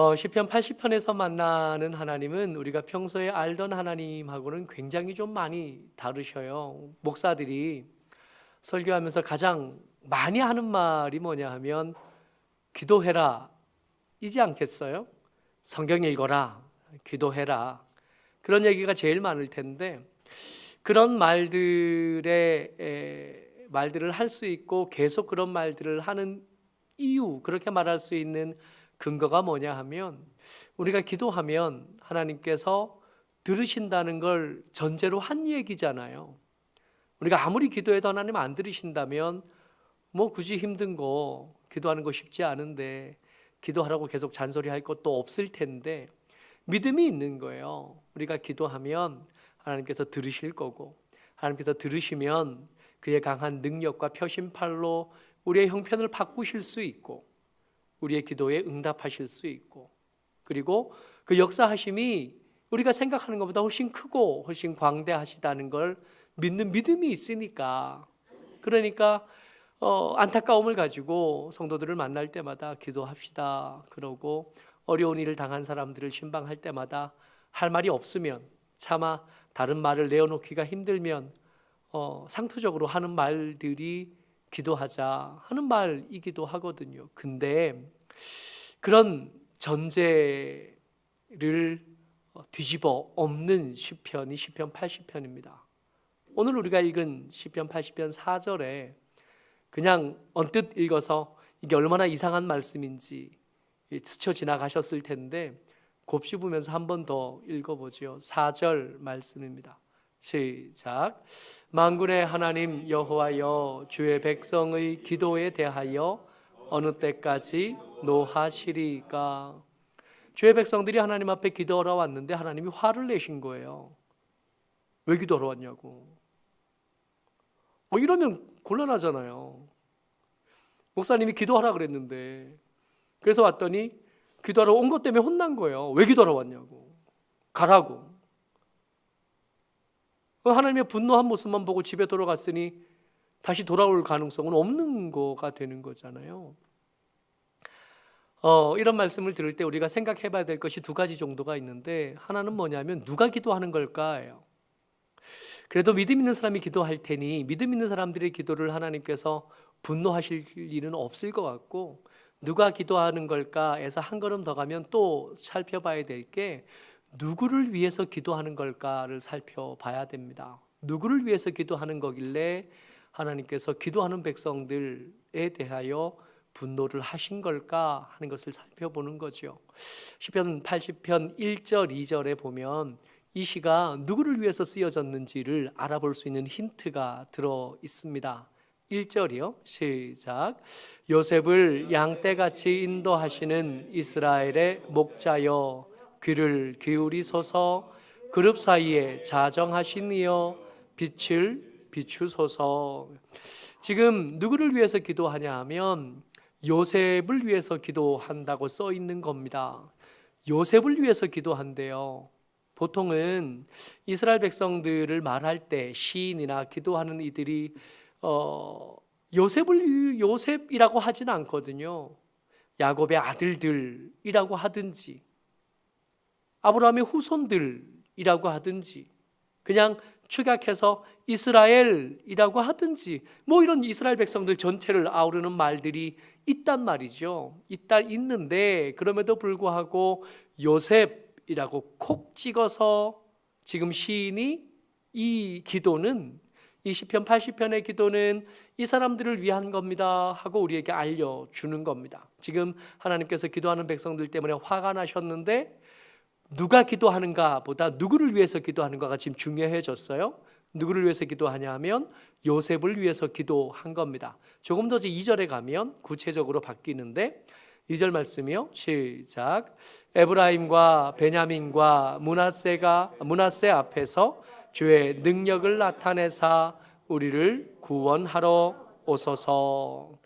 어, 시편 80편에서 만나는 하나님은 우리가 평소에 알던 하나님하고는 굉장히 좀 많이 다르셔요. 목사들이 설교하면서 가장 많이 하는 말이 뭐냐 하면 기도해라 이지 않겠어요? 성경 읽어라 기도해라 그런 얘기가 제일 많을 텐데 그런 말들의 에, 말들을 할 수 있고 계속 그런 말들을 하는 이유 그렇게 말할 수 있는 근거가 뭐냐 하면 우리가 기도하면 하나님께서 들으신다는 걸 전제로 한 얘기잖아요. 우리가 아무리 기도해도 하나님 안 들으신다면 뭐 굳이 힘든 거 기도하는 거 쉽지 않은데 기도하라고 계속 잔소리 할 것도 없을 텐데 믿음이 있는 거예요. 우리가 기도하면 하나님께서 들으실 거고 하나님께서 들으시면 그의 강한 능력과 표심팔로 우리의 형편을 바꾸실 수 있고 우리의 기도에 응답하실 수 있고 그리고 그 역사하심이 우리가 생각하는 것보다 훨씬 크고 훨씬 광대하시다는 걸 믿는 믿음이 있으니까. 그러니까 어, 안타까움을 가지고 성도들을 만날 때마다 기도합시다. 그러고 어려운 일을 당한 사람들을 신방할 때마다 할 말이 없으면 차마 다른 말을 내어놓기가 힘들면 어, 상투적으로 하는 말들이 기도하자 하는 말이기도 하거든요. 근데 그런 전제를 어, 뒤집어 엎는 시편이 시편 80편입니다. 오늘 우리가 읽은 시편 80편 4절에 그냥 언뜻 읽어서 이게 얼마나 이상한 말씀인지 스쳐 지나가셨을 텐데 곱씹으면서 한 번 더 읽어보지요. 4절 말씀입니다. 시작. 만군의 하나님 여호와여 주의 백성의 기도에 대하여 어느 때까지 노하시리까? 주의 백성들이 하나님 앞에 기도하러 왔는데 하나님이 화를 내신 거예요. 왜 기도하러 왔냐고. 어, 이러면 곤란하잖아요. 목사님이 기도하라 그랬는데 그래서 왔더니 기도하러 온 것 때문에 혼난 거예요. 왜 기도하러 왔냐고. 가라고. 그 하나님의 분노한 모습만 보고 집에 돌아갔으니 다시 돌아올 가능성은 없는 거가 되는 거잖아요. 어, 이런 말씀을 들을 때 우리가 생각해 봐야 될 것이 두 가지 정도가 있는데 하나는 뭐냐면 누가 기도하는 걸까요? 그래도 믿음 있는 사람이 기도할 테니 믿음 있는 사람들의 기도를 하나님께서 분노하실 일은 없을 것 같고 누가 기도하는 걸까에서 한 걸음 더 가면 또 살펴봐야 될 게 누구를 위해서 기도하는 걸까를 살펴봐야 됩니다. 누구를 위해서 기도하는 거길래 하나님께서 기도하는 백성들에 대하여 분노를 하신 걸까 하는 것을 살펴보는 거죠. 시편 80편 1절 2절에 보면 이 시가 누구를 위해서 쓰여졌는지를 알아볼 수 있는 힌트가 들어 있습니다. 1절이요. 시작. 요셉을 양떼같이 인도하시는 이스라엘의 목자여 귀를 기울이소서 그룹 사이에 자정하신 이여 빛을 비추소서. 지금 누구를 위해서 기도하냐 하면 요셉을 위해서 기도한다고 써 있는 겁니다. 요셉을 위해서 기도한대요. 보통은 이스라엘 백성들을 말할 때 시인이나 기도하는 이들이 어, 요셉을 요셉이라고 하지는 않거든요. 야곱의 아들들이라고 하든지 아브라함의 후손들이라고 하든지 그냥 축약해서 이스라엘이라고 하든지 뭐 이런 이스라엘 백성들 전체를 아우르는 말들이 있단 말이죠. 있다 있는데 그럼에도 불구하고 요셉이라고 콕 찍어서 지금 시인이 이 기도는 이 시편 80편의 기도는 이 사람들을 위한 겁니다 하고 우리에게 알려 주는 겁니다. 지금 하나님께서 기도하는 백성들 때문에 화가 나셨는데 누가 기도하는가 보다 누구를 위해서 기도하는가가 지금 중요해졌어요. 누구를 위해서 기도하냐 하면 요셉을 위해서 기도한 겁니다. 조금 더 2절에 가면 구체적으로 바뀌는데 2절 말씀이요. 시작. 에브라임과 베냐민과 문하세가 문하세 앞에서 주의 능력을 나타내사 우리를 구원하러 오소서.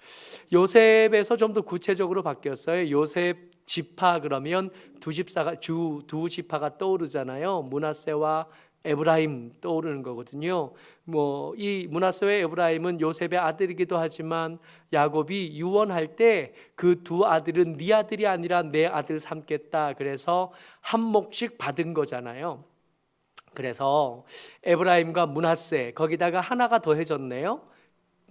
요셉에서 좀 더 구체적으로 바뀌었어요. 요셉 지파 그러면 두 집사가 주 두 지파가 떠오르잖아요. 문하세와 에브라임 떠오르는 거거든요. 뭐 이 문하세의 에브라임은 요셉의 아들이기도 하지만 야곱이 유언할 때 그 두 아들은 네 아들이 아니라 내 아들 삼겠다. 그래서 한 몫씩 받은 거잖아요. 그래서 에브라임과 문하세 거기다가 하나가 더해졌네요.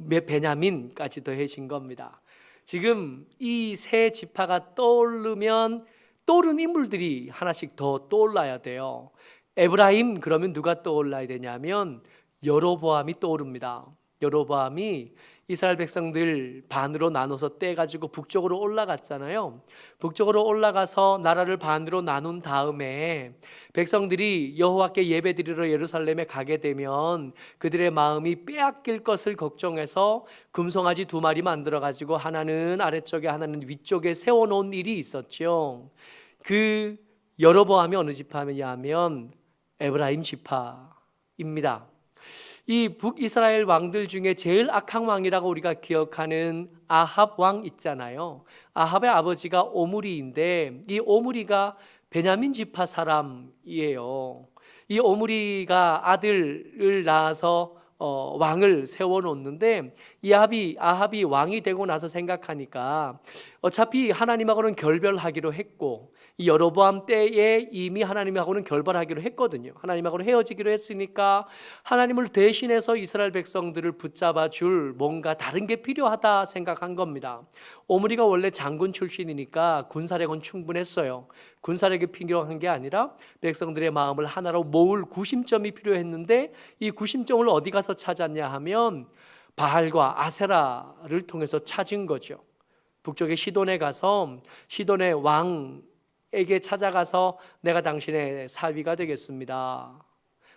베냐민까지 더해진 겁니다. 지금 이 세 지파가 떠오르면 떠오르는 인물들이 하나씩 더 떠올라야 돼요. 에브라임 그러면 누가 떠올라야 되냐면 여로보암이 떠오릅니다. 여로보암이 이스라엘 백성들 반으로 나눠서 떼 가지고 북쪽으로 올라갔잖아요. 북쪽으로 올라가서 나라를 반으로 나눈 다음에 백성들이 여호와께 예배드리러 예루살렘에 가게 되면 그들의 마음이 빼앗길 것을 걱정해서 금송아지 두 마리 만들어 가지고 하나는 아래쪽에 하나는 위쪽에 세워 놓은 일이 있었죠. 그 여로보암이 어느 지파냐면 에브라임 지파입니다. 이 북이스라엘 왕들 중에 제일 악한 왕이라고 우리가 기억하는 아합 왕 있잖아요. 아합의 아버지가 오므리인데 이 오므리가 베냐민 지파 사람이에요. 이 오므리가 아들을 낳아서 어, 왕을 세워놓는데 이 아합이 아합이 왕이 되고 나서 생각하니까 어차피 하나님하고는 결별하기로 했고 이 여로보암 때에 이미 하나님하고는 결별하기로 했거든요. 하나님하고는 헤어지기로 했으니까 하나님을 대신해서 이스라엘 백성들을 붙잡아 줄 뭔가 다른 게 필요하다 생각한 겁니다. 오므리가 원래 장군 출신이니까 군사력은 충분했어요. 군사력이 필요한 게 아니라 백성들의 마음을 하나로 모을 구심점이 필요했는데 이 구심점을 어디 가서 찾았냐 하면 바알과 아세라를 통해서 찾은 거죠. 북쪽의 시돈에 가서 시돈의 왕 에게 찾아가서 내가 당신의 사위가 되겠습니다.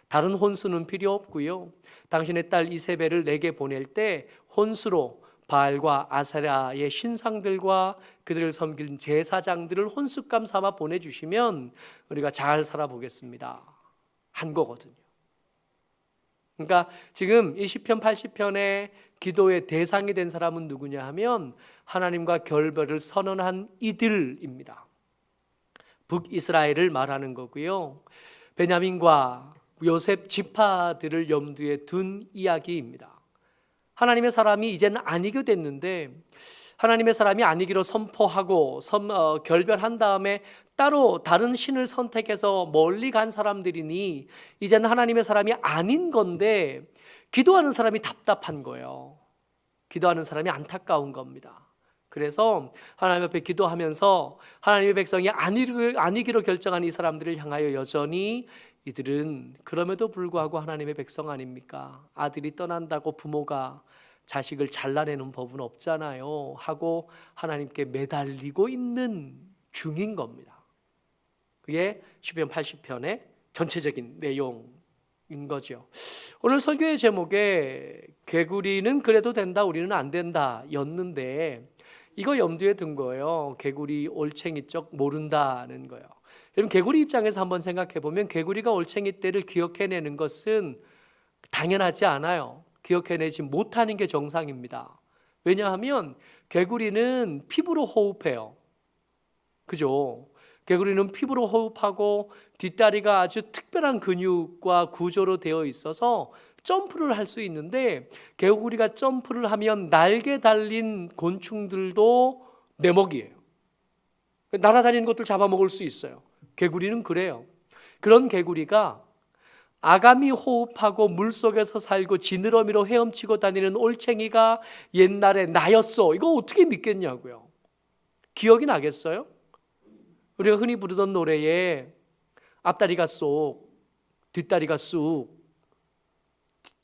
다른 혼수는 필요 없고요. 당신의 딸 이세벨을 내게 보낼 때 혼수로 바알과 아세라의 신상들과 그들을 섬긴 제사장들을 혼수감 삼아 보내주시면 우리가 잘 살아보겠습니다. 한 거거든요. 그러니까 지금 이 시편 80편의 기도의 대상이 된 사람은 누구냐 하면 하나님과 결별을 선언한 이들입니다. 북이스라엘을 말하는 거고요. 베냐민과 요셉 지파들을 염두에 둔 이야기입니다. 하나님의 사람이 이제는 아니게 됐는데 하나님의 사람이 아니기로 선포하고 선, 어, 결별한 다음에 따로 다른 신을 선택해서 멀리 간 사람들이니 이제는 하나님의 사람이 아닌 건데 기도하는 사람이 답답한 거예요. 기도하는 사람이 안타까운 겁니다. 그래서 하나님 앞에 기도하면서 하나님의 백성이 아니기로, 결정한 이 사람들을 향하여 여전히 이들은 그럼에도 불구하고 하나님의 백성 아닙니까? 아들이 떠난다고 부모가 자식을 잘라내는 법은 없잖아요. 하고 하나님께 매달리고 있는 중인 겁니다. 그게 시편 80편의 전체적인 내용인 거죠. 오늘 설교의 제목에 개구리는 그래도 된다, 우리는 안 된다 였는데 이거 염두에 둔 거예요. 개구리 올챙이 쪽 모른다는 거예요. 여러분 개구리 입장에서 한번 생각해 보면 개구리가 올챙이 때를 기억해내는 것은 당연하지 않아요. 기억해내지 못하는 게 정상입니다. 왜냐하면 개구리는 피부로 호흡해요. 그죠? 개구리는 피부로 호흡하고 뒷다리가 아주 특별한 근육과 구조로 되어 있어서 점프를 할 수 있는데 개구리가 점프를 하면 날개 달린 곤충들도 내 먹이에요. 날아다니는 것들 잡아먹을 수 있어요. 개구리는 그래요. 그런 개구리가 아가미 호흡하고 물속에서 살고 지느러미로 헤엄치고 다니는 올챙이가 옛날에 나였어. 이거 어떻게 믿겠냐고요. 기억이 나겠어요? 우리가 흔히 부르던 노래에 앞다리가 쏙, 뒷다리가 쑥,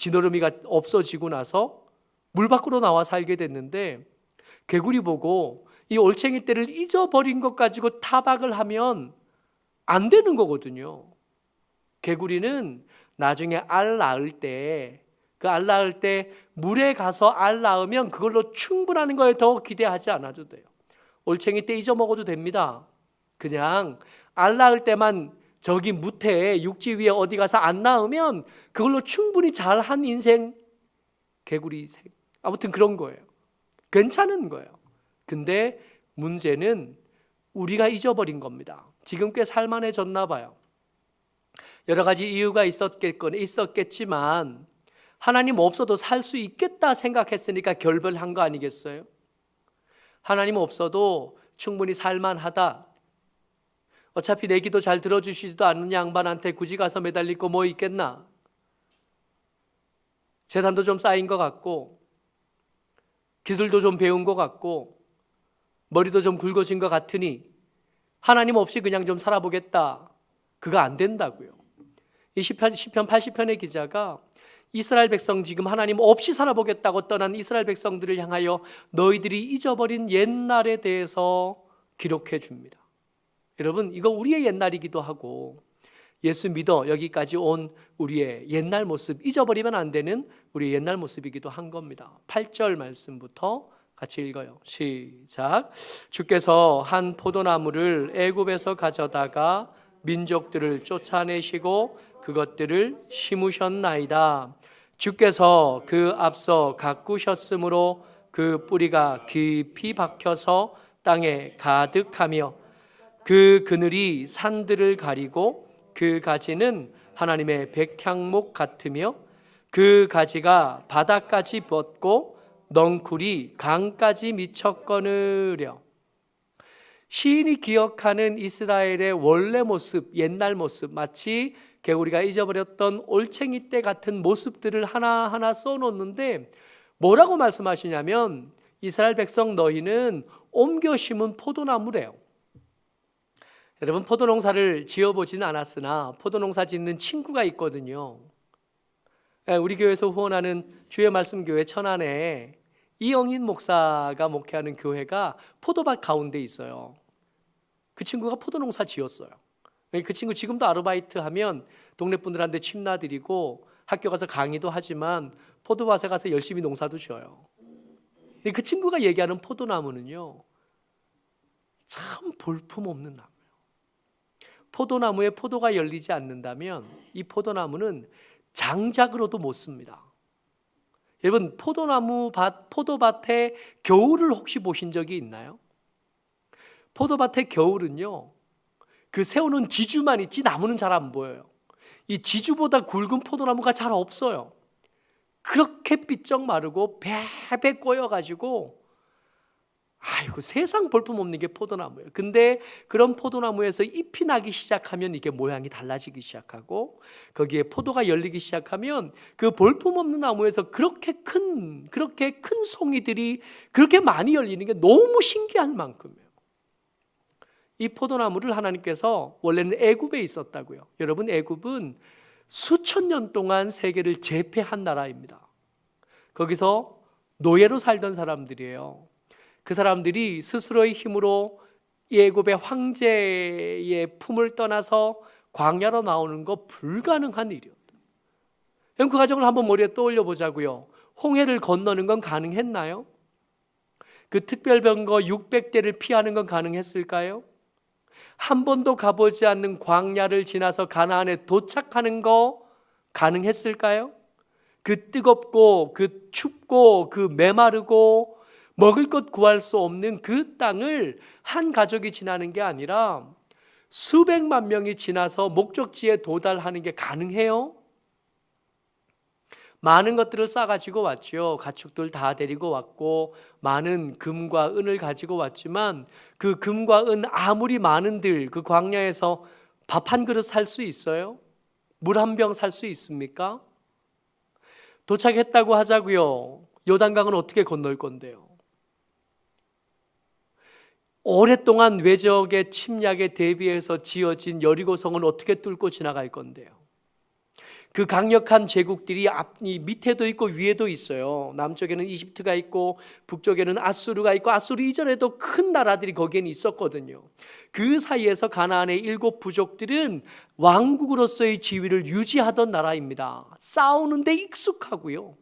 지느러미가 없어지고 나서 물 밖으로 나와 살게 됐는데 개구리 보고 이 올챙이 떼를 잊어버린 것 가지고 타박을 하면 안 되는 거거든요. 개구리는 나중에 알 낳을 때, 그 알 낳을 때 물에 가서 알 낳으면 그걸로 충분한 거에 더 기대하지 않아도 돼요. 올챙이 때 잊어먹어도 됩니다. 그냥 알 낳을 때만 저기 무태 육지 위에 어디 가서 안 낳으면 그걸로 충분히 잘한 인생 개구리 생 아무튼 그런 거예요. 괜찮은 거예요. 근데 문제는 우리가 잊어버린 겁니다. 지금 꽤 살만해졌나 봐요. 여러 가지 이유가 있었겠건 있었겠지만 하나님 없어도 살 수 있겠다 생각했으니까 결별한 거 아니겠어요? 하나님 없어도 충분히 살만하다. 어차피 내 기도 잘 들어주시지도 않는 양반한테 굳이 가서 매달릴 거 뭐 있겠나? 재산도 좀 쌓인 것 같고, 기술도 좀 배운 것 같고, 머리도 좀 굵어진 것 같으니, 하나님 없이 그냥 좀 살아보겠다. 그거 안 된다고요. 이 시편, 시편 80편의 기자가 이스라엘 백성 지금 하나님 없이 살아보겠다고 떠난 이스라엘 백성들을 향하여 너희들이 잊어버린 옛날에 대해서 기록해 줍니다. 여러분, 이거 우리의 옛날이기도 하고 예수 믿어 여기까지 온 우리의 옛날 모습 잊어버리면 안 되는 우리의 옛날 모습이기도 한 겁니다. 8절 말씀부터 같이 읽어요. 시작. 주께서 한 포도나무를 애굽에서 가져다가 민족들을 쫓아내시고 그것들을 심으셨나이다. 주께서 그 앞서 가꾸셨으므로 그 뿌리가 깊이 박혀서 땅에 가득하며 그 그늘이 산들을 가리고 그 가지는 하나님의 백향목 같으며 그 가지가 바닥까지 뻗고 넝쿨이 강까지 미쳐 꺼느려 시인이 기억하는 이스라엘의 원래 모습, 옛날 모습, 마치 개구리가 잊어버렸던 올챙이 때 같은 모습들을 하나하나 써놓는데 뭐라고 말씀하시냐면 이스라엘 백성 너희는 옮겨 심은 포도나무래요. 여러분 포도 농사를 지어보지는 않았으나 포도 농사 짓는 친구가 있거든요. 예, 우리 교회에서 후원하는 주의 말씀 교회 천안에 이영인 목사가 목회하는 교회가 포도밭 가운데 있어요. 그 친구가 포도 농사 지었어요. 그 친구 지금도 아르바이트 하면 동네 분들한테 침나 드리고 학교 가서 강의도 하지만 포도밭에 가서 열심히 농사도 지어요. 그 친구가 얘기하는 포도나무는요, 참 볼품 없는 나무예요. 포도나무에 포도가 열리지 않는다면 이 포도나무는 장작으로도 못 씁니다. 여러분 포도나무 밭 포도밭에 겨울을 혹시 보신 적이 있나요? 포도밭의 겨울은요. 그 세우는 지주만 있지 나무는 잘 안 보여요. 이 지주보다 굵은 포도나무가 잘 없어요. 그렇게 삐쩍 마르고 배배 꼬여 가지고 아이고 세상 볼품 없는 게 포도나무예요. 근데 그런 포도나무에서 잎이 나기 시작하면 이게 모양이 달라지기 시작하고 거기에 포도가 열리기 시작하면 그 볼품 없는 나무에서 그렇게 큰 그렇게 큰 송이들이 그렇게 많이 열리는 게 너무 신기한 만큼이에요. 이 포도나무를 하나님께서 원래는 애굽에 있었다고요. 여러분 애굽은 수천 년 동안 세계를 제패한 나라입니다. 거기서 노예로 살던 사람들이에요. 그 사람들이 스스로의 힘으로 예굽의 황제의 품을 떠나서 광야로 나오는 거 불가능한 일이었다. 그럼 그 과정을 한번 머리에 떠올려 보자고요. 홍해를 건너는 건 가능했나요? 그 특별병거 600대를 피하는 건 가능했을까요? 한 번도 가보지 않는 광야를 지나서 가나안에 도착하는 거 가능했을까요? 그 뜨겁고 그 춥고 그 메마르고 먹을 것 구할 수 없는 그 땅을 한 가족이 지나는 게 아니라 수백만 명이 지나서 목적지에 도달하는 게 가능해요? 많은 것들을 싸가지고 왔죠. 가축들 다 데리고 왔고, 많은 금과 은을 가지고 왔지만, 그 금과 은 아무리 많은들 그 광야에서 밥 한 그릇 살 수 있어요? 물 한 병 살 수 있습니까? 도착했다고 하자고요. 요단강은 어떻게 건널 건데요? 오랫동안 외적의 침략에 대비해서 지어진 여리고성을 어떻게 뚫고 지나갈 건데요? 그 강력한 제국들이 앞, 이 밑에도 있고 위에도 있어요. 남쪽에는 이집트가 있고 북쪽에는 아수르가 있고 아수르 이전에도 큰 나라들이 거기에는 있었거든요. 그 사이에서 가나안의 일곱 부족들은 왕국으로서의 지위를 유지하던 나라입니다. 싸우는데 익숙하고요.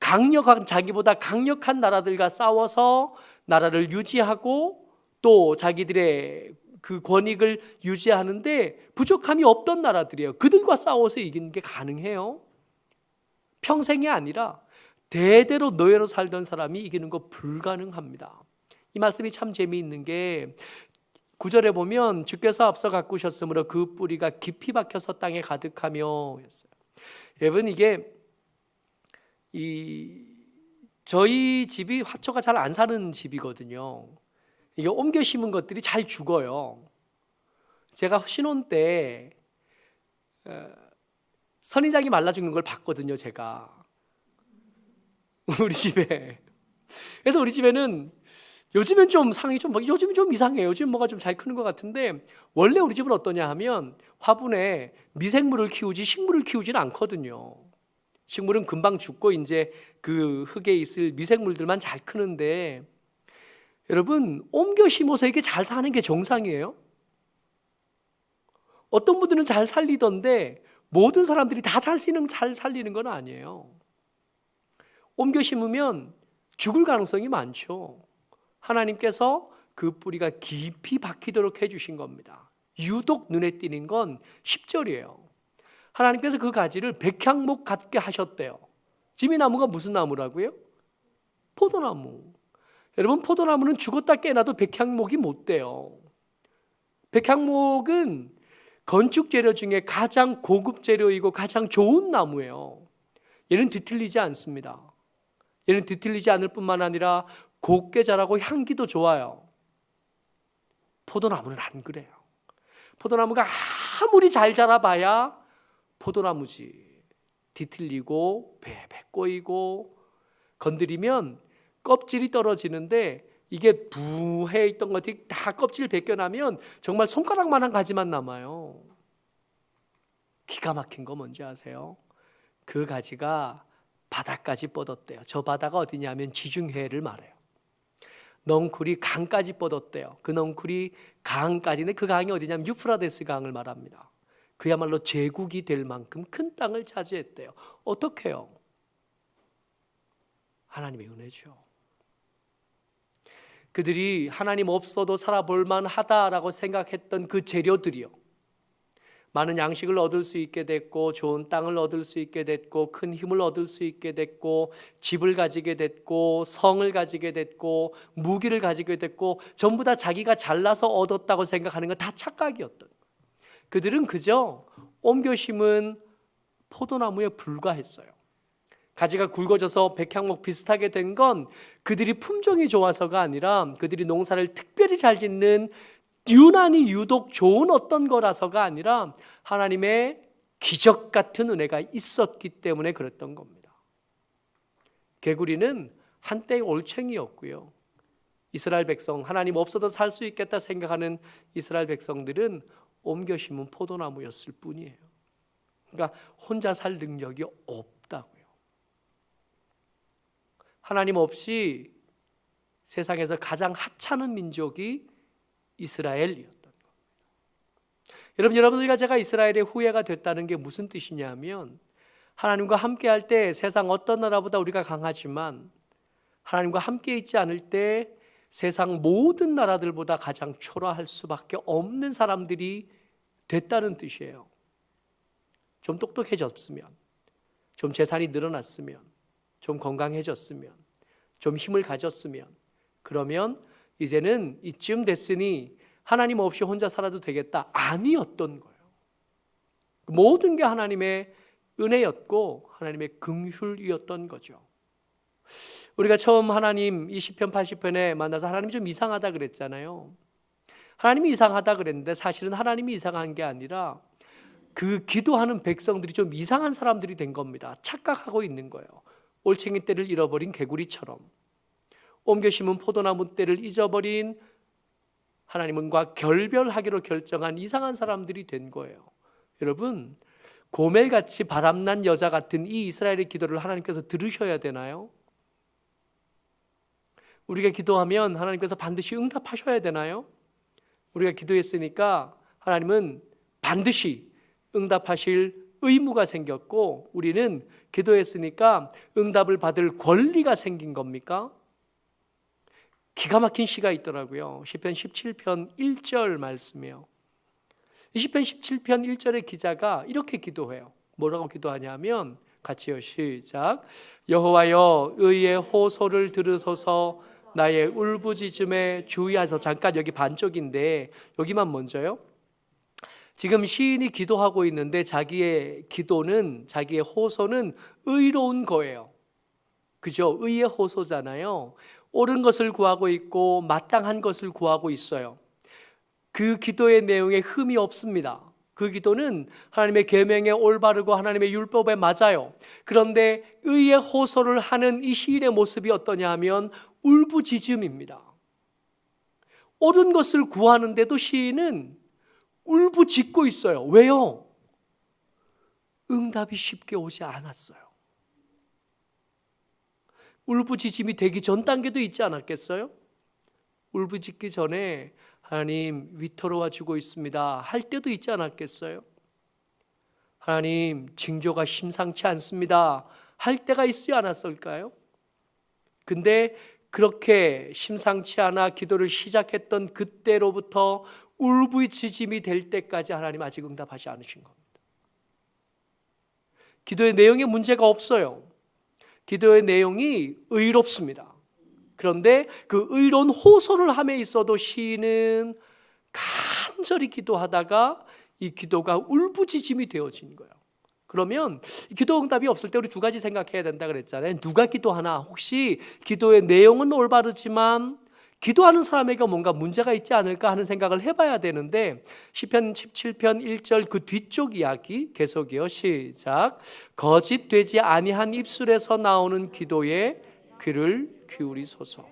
강력한 자기보다 강력한 나라들과 싸워서 나라를 유지하고 또 자기들의 그 권익을 유지하는데 부족함이 없던 나라들이에요. 그들과 싸워서 이기는 게 가능해요. 평생이 아니라 대대로 노예로 살던 사람이 이기는 거 불가능합니다. 이 말씀이 참 재미있는 게 구절에 보면 주께서 앞서 가꾸셨으므로 그 뿌리가 깊이 박혀서 땅에 가득하며 했어요. 여러분 이게 이 저희 집이 화초가 잘 안 사는 집이거든요. 이게 옮겨 심은 것들이 잘 죽어요. 제가 신혼 때 어, 선인장이 말라 죽는 걸 봤거든요, 제가. 우리 집에. 그래서 우리 집에는 요즘엔 좀 상이 좀 요즘은 좀 이상해요. 요즘 뭐가 좀 잘 크는 것 같은데 원래 우리 집은 어떠냐 하면 화분에 미생물을 키우지 식물을 키우지는 않거든요. 식물은 금방 죽고 이제 그 흙에 있을 미생물들만 잘 크는데 여러분 옮겨 심어서 이게 잘 사는 게 정상이에요? 어떤 분들은 잘 살리던데 모든 사람들이 다 잘 쓰는 잘 살리는 건 아니에요. 옮겨 심으면 죽을 가능성이 많죠. 하나님께서 그 뿌리가 깊이 박히도록 해 주신 겁니다. 유독 눈에 띄는 건 10절이에요. 하나님께서 그 가지를 백향목 같게 하셨대요. 지미나무가 무슨 나무라고요? 포도나무. 여러분 포도나무는 죽었다 깨나도 백향목이 못 돼요. 백향목은 건축 재료 중에 가장 고급 재료이고 가장 좋은 나무예요. 얘는 뒤틀리지 않습니다. 얘는 뒤틀리지 않을 뿐만 아니라 곱게 자라고 향기도 좋아요. 포도나무는 안 그래요. 포도나무가 아무리 잘 자라봐야 포도나무지. 뒤틀리고 베베 꼬이고 건드리면 껍질이 떨어지는데 이게 부해 있던 것들이 다 껍질 벗겨나면 정말 손가락만한 가지만 남아요. 기가 막힌 거 뭔지 아세요? 그 가지가 바다까지 뻗었대요. 저 바다가 어디냐면 지중해를 말해요. 넝쿨이 강까지 뻗었대요. 그 넝쿨이 강까지는 그 강이 어디냐면 유프라데스 강을 말합니다. 그야말로 제국이 될 만큼 큰 땅을 차지했대요. 어떻게요? 하나님의 은혜죠. 그들이 하나님 없어도 살아볼 만하다라고 생각했던 그 재료들이요. 많은 양식을 얻을 수 있게 됐고 좋은 땅을 얻을 수 있게 됐고 큰 힘을 얻을 수 있게 됐고 집을 가지게 됐고 성을 가지게 됐고 무기를 가지게 됐고 전부 다 자기가 잘나서 얻었다고 생각하는 건 다 착각이었던 그들은 그저 옮겨 심은 포도나무에 불과했어요. 가지가 굵어져서 백향목 비슷하게 된 건 그들이 품종이 좋아서가 아니라 그들이 농사를 특별히 잘 짓는 유난히 유독 좋은 어떤 거라서가 아니라 하나님의 기적 같은 은혜가 있었기 때문에 그랬던 겁니다. 개구리는 한때 올챙이였고요. 이스라엘 백성 하나님 없어도 살 수 있겠다 생각하는 이스라엘 백성들은 옮겨 심은 포도나무였을 뿐이에요. 그러니까 혼자 살 능력이 없다고요. 하나님 없이 세상에서 가장 하찮은 민족이 이스라엘이었던 겁니다. 여러분, 여러분들과 제가 이스라엘의 후예가 됐다는 게 무슨 뜻이냐면 하나님과 함께 할 때 세상 어떤 나라보다 우리가 강하지만 하나님과 함께 있지 않을 때 세상 모든 나라들보다 가장 초라할 수밖에 없는 사람들이 됐다는 뜻이에요. 좀 똑똑해졌으면, 좀 재산이 늘어났으면, 좀 건강해졌으면, 좀 힘을 가졌으면, 그러면 이제는 이쯤 됐으니 하나님 없이 혼자 살아도 되겠다. 아니었던 거예요. 모든 게 하나님의 은혜였고 하나님의 긍휼이었던 거죠. 우리가 처음 하나님 20편 80편에 만나서 하나님 좀 이상하다 그랬잖아요. 하나님이 이상하다 그랬는데 사실은 하나님이 이상한 게 아니라 그 기도하는 백성들이 좀 이상한 사람들이 된 겁니다. 착각하고 있는 거예요. 올챙이 떼를 잃어버린 개구리처럼. 옮겨 심은 포도나무 떼를 잊어버린 하나님과 결별하기로 결정한 이상한 사람들이 된 거예요. 여러분, 고멜같이 바람난 여자 같은 이 이스라엘의 기도를 하나님께서 들으셔야 되나요? 우리가 기도하면 하나님께서 반드시 응답하셔야 되나요? 우리가 기도했으니까 하나님은 반드시 응답하실 의무가 생겼고 우리는 기도했으니까 응답을 받을 권리가 생긴 겁니까? 기가 막힌 시가 있더라고요. 시편 17편 1절 말씀이요. 시편 17편 1절의 기자가 이렇게 기도해요. 뭐라고 기도하냐면 같이요 시작 여호와여 의의 호소를 들으소서 나의 울부짖음에 주의하서 잠깐 여기 반쪽인데 여기만 먼저요. 지금 시인이 기도하고 있는데 자기의 기도는 자기의 호소는 의로운 거예요. 그죠? 의의 호소잖아요. 옳은 것을 구하고 있고 마땅한 것을 구하고 있어요. 그 기도의 내용에 흠이 없습니다. 그 기도는 하나님의 계명에 올바르고 하나님의 율법에 맞아요. 그런데 의의 호소를 하는 이 시인의 모습이 어떠냐 하면 울부짖음입니다. 옳은 것을 구하는데도 시인은 울부짖고 있어요. 왜요? 응답이 쉽게 오지 않았어요. 울부짖음이 되기 전 단계도 있지 않았겠어요? 울부짖기 전에 하나님 위태로워 주고 있습니다. 할 때도 있지 않았겠어요? 하나님 징조가 심상치 않습니다. 할 때가 있지 않았을까요? 근데 그렇게 심상치 않아 기도를 시작했던 그때로부터 울부짖음이 될 때까지 하나님 아직 응답하지 않으신 겁니다. 기도의 내용에 문제가 없어요. 기도의 내용이 의롭습니다. 그런데 그 의로운 호소를 함에 있어도 시인은 간절히 기도하다가 이 기도가 울부짖음이 되어진 거예요. 그러면 기도 응답이 없을 때 우리 두 가지 생각해야 된다 그랬잖아요. 누가 기도하나? 혹시 기도의 내용은 올바르지만 기도하는 사람에게 뭔가 문제가 있지 않을까 하는 생각을 해봐야 되는데 시편 17편 1절 그 뒤쪽 이야기 계속이요 시작 거짓 되지 아니한 입술에서 나오는 기도에 귀를 기울이소서.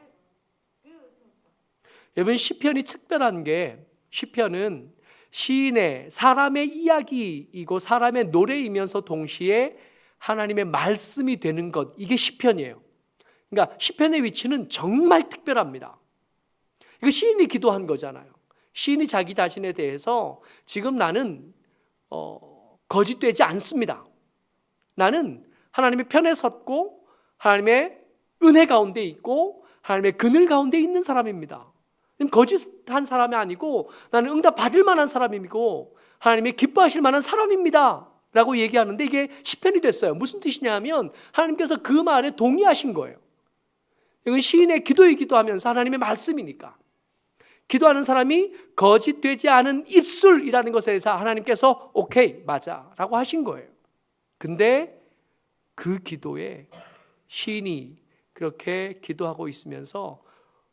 여러분 시편이 특별한 게 시편은 시인의 사람의 이야기이고 사람의 노래이면서 동시에 하나님의 말씀이 되는 것 이게 시편이에요. 그러니까 시편의 위치는 정말 특별합니다. 이거 시인이 기도한 거잖아요. 시인이 자기 자신에 대해서 지금 나는 어, 거짓되지 않습니다. 나는 하나님의 편에 섰고 하나님의 은혜 가운데 있고 하나님의 그늘 가운데 있는 사람입니다. 거짓한 사람이 아니고 나는 응답 받을 만한 사람이고 하나님의 기뻐하실 만한 사람입니다. 라고 얘기하는데 이게 시편이 됐어요. 무슨 뜻이냐면 하나님께서 그 말에 동의하신 거예요. 이건 시인의 기도이기도 하면서 하나님의 말씀이니까. 기도하는 사람이 거짓되지 않은 입술이라는 것에 대해서 하나님께서 오케이, 맞아. 라고 하신 거예요. 근데 그 기도에 시인이 그렇게 기도하고 있으면서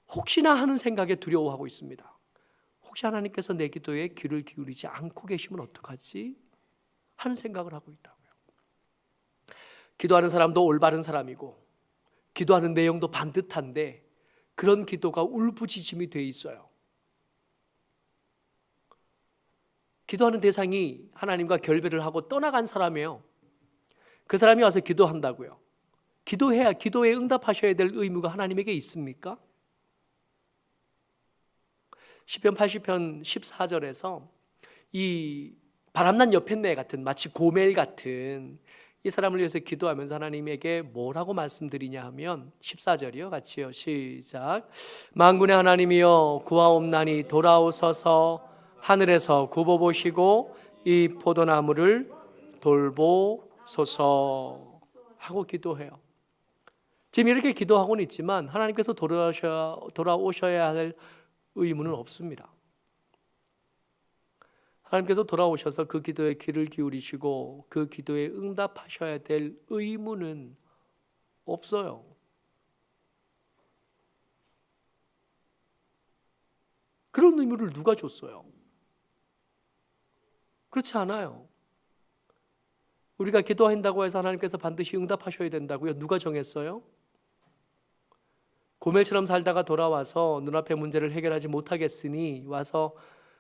혹시나 하는 생각에 두려워하고 있습니다. 혹시 하나님께서 내 기도에 귀를 기울이지 않고 계시면 어떡하지? 하는 생각을 하고 있다고요. 기도하는 사람도 올바른 사람이고, 기도하는 내용도 반듯한데, 그런 기도가 울부짖음이 돼 있어요. 기도하는 대상이 하나님과 결별을 하고 떠나간 사람이에요. 그 사람이 와서 기도한다고요. 기도해야 기도에 응답하셔야 될 의무가 하나님에게 있습니까? 시편 80편 14절에서 이 바람난 여편네 같은 마치 고멜 같은 이 사람을 위해서 기도하면서 하나님에게 뭐라고 말씀드리냐 하면 14절이요 같이요 시작 만군의 하나님이여 구하옵나니 돌아오소서 하늘에서 굽어 보시고 이 포도나무를 돌보소서 하고 기도해요. 지금 이렇게 기도하고는 있지만 하나님께서 돌아오셔야, 돌아오셔야 할 의무는 없습니다. 하나님께서 돌아오셔서 그 기도에 귀를 기울이시고 그 기도에 응답하셔야 될 의무는 없어요. 그런 의무를 누가 줬어요? 그렇지 않아요. 우리가 기도한다고 해서 하나님께서 반드시 응답하셔야 된다고요? 누가 정했어요? 고멜처럼 살다가 돌아와서 눈앞의 문제를 해결하지 못하겠으니 와서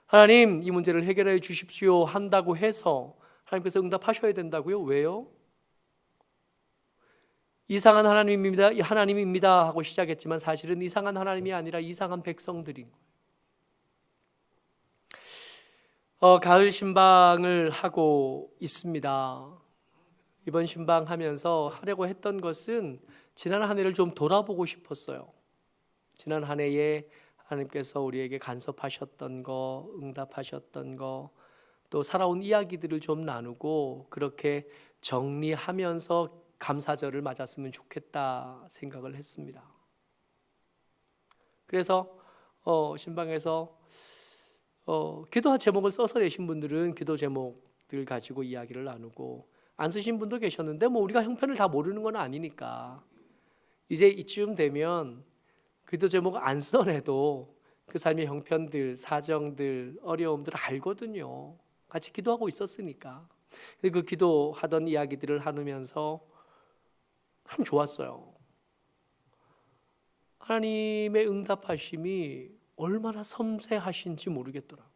하나님 이 문제를 해결해 주십시오 한다고 해서 하나님께서 응답하셔야 된다고요? 왜요? 이상한 하나님입니다. 하나님입니다 하고 시작했지만 사실은 이상한 하나님이 아니라 이상한 백성들인 거예요. 어, 가을 신방을 하고 있습니다. 이번 신방 하면서 하려고 했던 것은 지난 한 해를 좀 돌아보고 싶었어요. 지난 한 해에 하나님께서 우리에게 간섭하셨던 거, 응답하셨던 거, 또 살아온 이야기들을 좀 나누고 그렇게 정리하면서 감사절을 맞았으면 좋겠다 생각을 했습니다. 그래서 어, 신방에서 어, 기도 제목을 써서 내신 분들은 기도 제목들 가지고 이야기를 나누고 안 쓰신 분도 계셨는데 뭐 우리가 형편을 다 모르는 건 아니니까 이제 이쯤 되면 기도 제목 안 써내도 그 삶의 형편들, 사정들, 어려움들 알거든요. 같이 기도하고 있었으니까. 그 기도하던 이야기들을 하면서 참 좋았어요. 하나님의 응답하심이 얼마나 섬세하신지 모르겠더라고요.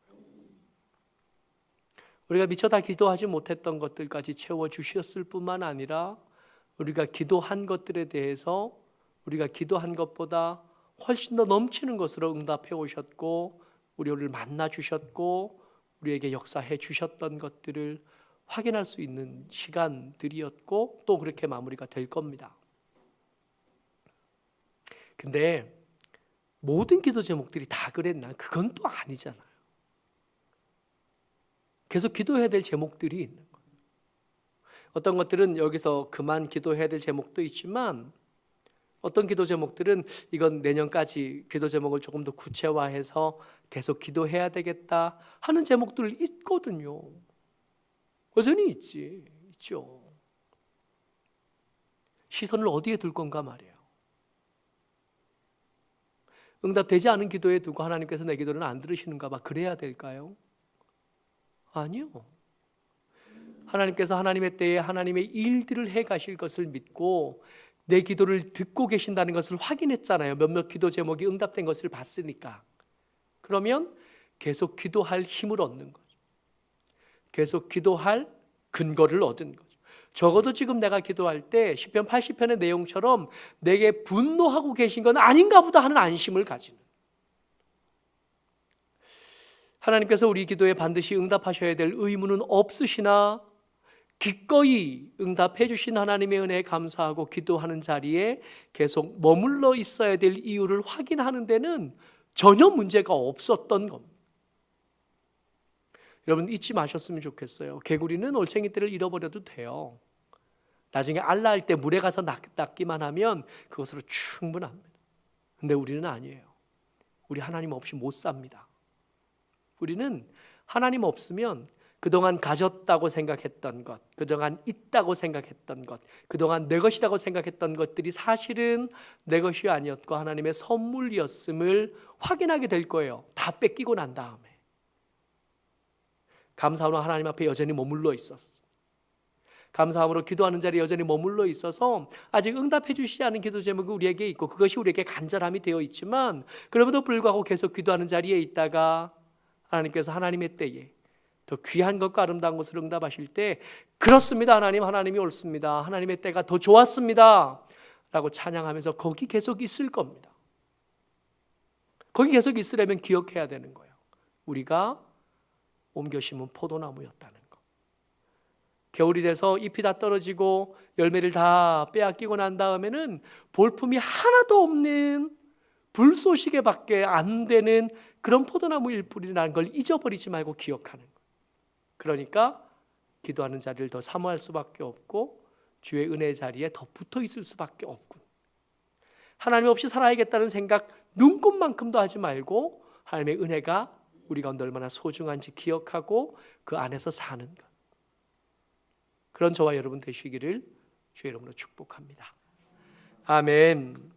우리가 미처 다 기도하지 못했던 것들까지 채워 주셨을 뿐만 아니라 우리가 기도한 것들에 대해서 우리가 기도한 것보다 훨씬 더 넘치는 것으로 응답해 오셨고 우리를 만나 주셨고 우리에게 역사해 주셨던 것들을 확인할 수 있는 시간들이었고 또 그렇게 마무리가 될 겁니다. 근데 모든 기도 제목들이 다 그랬나? 그건 또 아니잖아요. 계속 기도해야 될 제목들이 있는 거예요. 어떤 것들은 여기서 그만 기도해야 될 제목도 있지만 어떤 기도 제목들은 이건 내년까지 기도 제목을 조금 더 구체화해서 계속 기도해야 되겠다 하는 제목들 있거든요. 여전히 있지, 있죠. 시선을 어디에 둘 건가 말이에요. 응답되지 않은 기도에 두고 하나님께서 내 기도는 안 들으시는가 봐. 그래야 될까요? 아니요. 하나님께서 하나님의 때에 하나님의 일들을 해 가실 것을 믿고 내 기도를 듣고 계신다는 것을 확인했잖아요. 몇몇 기도 제목이 응답된 것을 봤으니까. 그러면 계속 기도할 힘을 얻는 거죠. 계속 기도할 근거를 얻은 거죠. 적어도 지금 내가 기도할 때 10편 80편의 내용처럼 내게 분노하고 계신 건 아닌가 보다 하는 안심을 가지는 하나님께서 우리 기도에 반드시 응답하셔야 될 의무는 없으시나 기꺼이 응답해 주신 하나님의 은혜에 감사하고 기도하는 자리에 계속 머물러 있어야 될 이유를 확인하는 데는 전혀 문제가 없었던 겁니다. 여러분 잊지 마셨으면 좋겠어요. 개구리는 올챙이 떼를 잃어버려도 돼요. 나중에 알라할 때 물에 가서 낚 기만 하면 그것으로 충분합니다. 근데 우리는 아니에요. 우리 하나님 없이 못 삽니다. 우리는 하나님 없으면 그동안 가졌다고 생각했던 것, 그동안 있다고 생각했던 것, 그동안 내 것이라고 생각했던 것들이 사실은 내 것이 아니었고 하나님의 선물이었음을 확인하게 될 거예요. 다 뺏기고 난 다음에. 감사함으로 하나님 앞에 여전히 머물러 있었어. 감사함으로 기도하는 자리에 여전히 머물러 있어서 아직 응답해 주시지 않은 기도 제목이 우리에게 있고 그것이 우리에게 간절함이 되어 있지만 그럼에도 불구하고 계속 기도하는 자리에 있다가 하나님께서 하나님의 때에 더 귀한 것과 아름다운 것을 응답하실 때 그렇습니다. 하나님 하나님이 옳습니다. 하나님의 때가 더 좋았습니다. 라고 찬양하면서 거기 계속 있을 겁니다. 거기 계속 있으려면 기억해야 되는 거예요. 우리가 옮겨 심은 포도나무였다는 거. 겨울이 돼서 잎이 다 떨어지고 열매를 다 빼앗기고 난 다음에는 볼품이 하나도 없는 불쏘시개 밖에 안 되는 그런 포도나무 일뿐이라는 걸 잊어버리지 말고 기억하는 거. 그러니까 기도하는 자리를 더 사모할 수밖에 없고 주의 은혜 자리에 더 붙어 있을 수밖에 없군. 하나님 없이 살아야겠다는 생각 눈꽃만큼도 하지 말고 하나님의 은혜가 우리 가운데 얼마나 소중한지 기억하고 그 안에서 사는 것. 그런 저와 여러분 되시기를 주의 이름으로 축복합니다. 아멘.